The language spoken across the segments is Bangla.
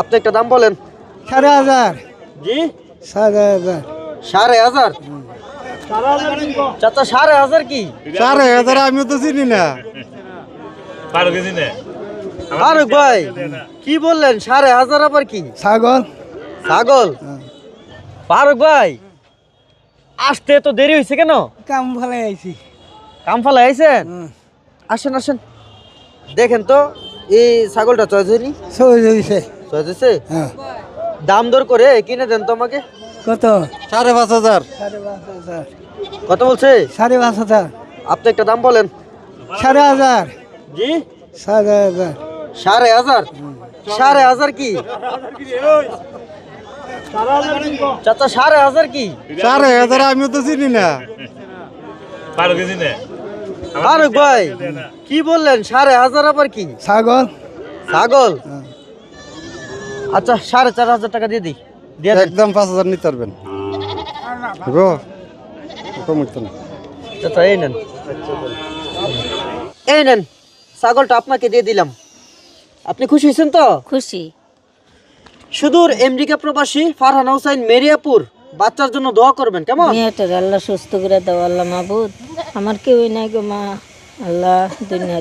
আপনি একটা দাম বলেন। সাড়ে হাজার। জি? সাড়ে হাজার। সাড়ে হাজার? চাচা সাড়ে হাজার কি? সাড়ে হাজার আমি তো চিনি না। ফারুক ভাই কি বললেন? সাড়ে হাজার আবার কি? ছাগল। ছাগল? ফারুক ভাই আসতে তো দেরি হয়েছে কেন? কাম ভালো আইছি। কাম ফালা আইছেন? আসেন আসেন। দেখেন তো এই ছাগলটা চয়েস হয়নি? হয়েছে। চয়েস হয়েছে? হ্যাঁ। দাম দর করে কিনে দেন তো আমাকে। কত? সাড়ে পাঁচ হাজার। কত বলছে? সাড়ে পাঁচ হাজার। আপনি একটা দাম বলেন। সাড়ে হাজার। জি? সাড়ে হাজার। সাড়ে হাজার? সাড়ে হাজার কি? চাচা সাড়ে হাজার কি? সাড়ে হাজার আমি তো চিনি না। বারো কেজি নে। ফারুক ভাই কি বললেন? সাড়ে হাজার আবার কি? ছাগল। ছাগল? আচ্ছা সাড়ে চার হাজার টাকা দিয়ে দিই। দিয়ে একদম পাঁচ হাজার নিতে পারবেন। চাচা এই নেন। এই নেন ছাগলটা আপনাকে দিয়ে দিলাম। আপনি খুশি হয়েছেন তো? খুশি। সুদূর আমেরিকা প্রবাসী ফারহান হোসাইন মেরিয়াপুর বাচ্চার জন্য দোয়া করবেন কেমন? মেয়েটার আল্লাহ সুস্থ করে দাও আল্লাহ মাবুদ। আমার কেউই নাই গো মা আল্লাহ দুনিয়া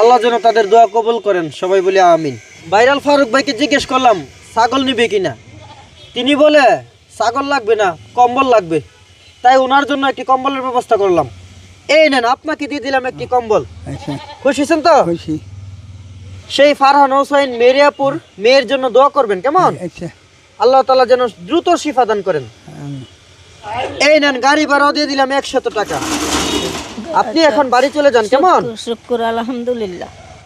আল্লাহ যেন তাদের দোয়া কবুল করেন সবাই বলে আমিন। ভাইরাল ফারুক ভাইকে জিজ্ঞেস করলাম ছাগল নিবে কিনা? তিনি বলে ছাগল লাগবে না কম্বল লাগবে। তাই ওনার জন্য একটি কম্বলের ব্যবস্থা করলাম। এই নেন আপনাকে দিয়ে দিলাম একটি কম্বল। আচ্ছা। খুশি হয়েছেন তো? খুশি। সেই ফারহান হোসাইন মেরিয়াপুর মেয়ের জন্য দোয়া করবেন কেমন? আচ্ছা। আল্লাহ তালা যেন দ্রুত শিফা দান করেন। এই নেন, গাড়ি ভাড়াও দিয়ে দিলাম একশত টাকা। আপনি এখন বাড়ি চলে যান, কেমন? শুক্র আলহামদুলিল্লাহ।